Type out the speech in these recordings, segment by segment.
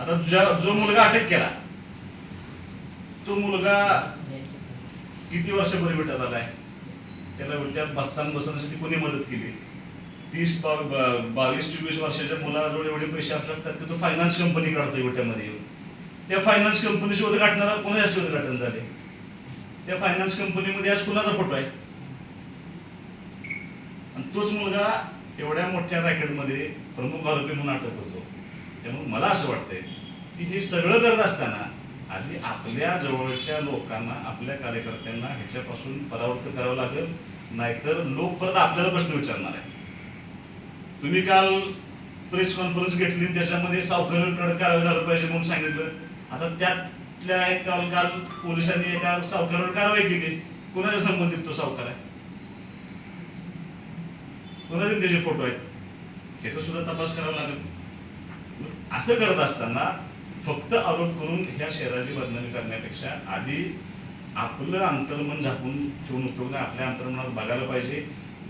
आता ज्या जो मुलगा अटक केला तो मुलगा किती वर्षापूर्वी विट्यात आलाय? त्याला विट्यात बसताना बसवण्यासाठी कोणी मदत केली? तीस बावीस चोवीस वर्षाच्या मुलाजवळ एवढे पैसे असू शकतात की तो फायनान्स कंपनी काढतोय विट्यामध्ये येऊन. त्या फायनान्स कंपनी शोध गाठणारा उद्घाटनाला शोध गाठण झाले? त्या फायनान्स कंपनीमध्ये आज कुणाचा फोटो आहे? आणि तोच मुलगा एवढ्या मोठ्या रॅकेटमध्ये प्रमुख आरोपी म्हणून अटक होतो त्यामुळे मला असं वाटतंय की हे सगळं करत असताना आधी आपल्या जवळच्या लोकांना आपल्या कार्यकर्त्यांना ह्याच्यापासून परावृत्त करावं लागेल. नाहीतर लोक परत आपल्याला प्रश्न विचारणार आहे तुम्ही काल प्रेस कॉन्फरन्स घेतली त्याच्यामध्ये सावकारांकडे कारवाई झालं पाहिजे म्हणून सांगितलं. आता त्यातल्या एक काल काल पोलिसांनी एका सावकारावर कारवाई केली. कोणाच्या संबंधित तो सावकार आहे? कोणाचे त्याचे फोटो आहेत? ह्याचा सुद्धा तपास करावा लागेल. असं करत असताना फक्त आरोप करून ह्या शहराची बदनामी करण्यापेक्षा आधी आपलं अंतर्मन झाकून ठेवून उपयोग नाही. आपल्या अंतर्मनात बघायला पाहिजे.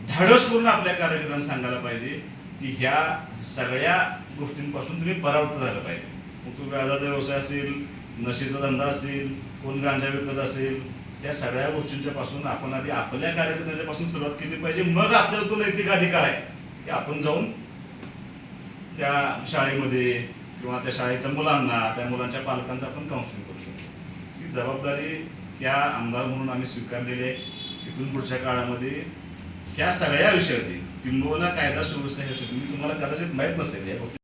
धाडस करून आपल्या कार्यकर्त्यांना सांगायला पाहिजे की ह्या सगळ्या गोष्टींपासून तुम्ही परावृत्त झालं पाहिजे. मग तो व्याजाचा व्यवसाय असेल नशेचा धंदा असेल कोण गांजा विकत असेल त्या सगळ्या गोष्टींच्या पासून आपण आधी आपल्या कार्यकर्त्याच्या पासून सुरुवात केली पाहिजे. मग आपल्याला तो नैतिक अधिकार आहे की आपण जाऊन त्या शाळेमध्ये किंवा त्या शाळेच्या मुलांना त्या मुलांच्या पालकांचं आपण काउन्सिलिंग करू शकतो. ही जबाबदारी ह्या आमदार म्हणून आम्ही स्वीकारलेली आहे. इथून पुढच्या काळामध्ये ह्या सगळ्या विषयावरती किंबहुना कायदा सुव्यवस्था हे मी तुम्हाला कदाचित माहीत नसेल या गोष्टी.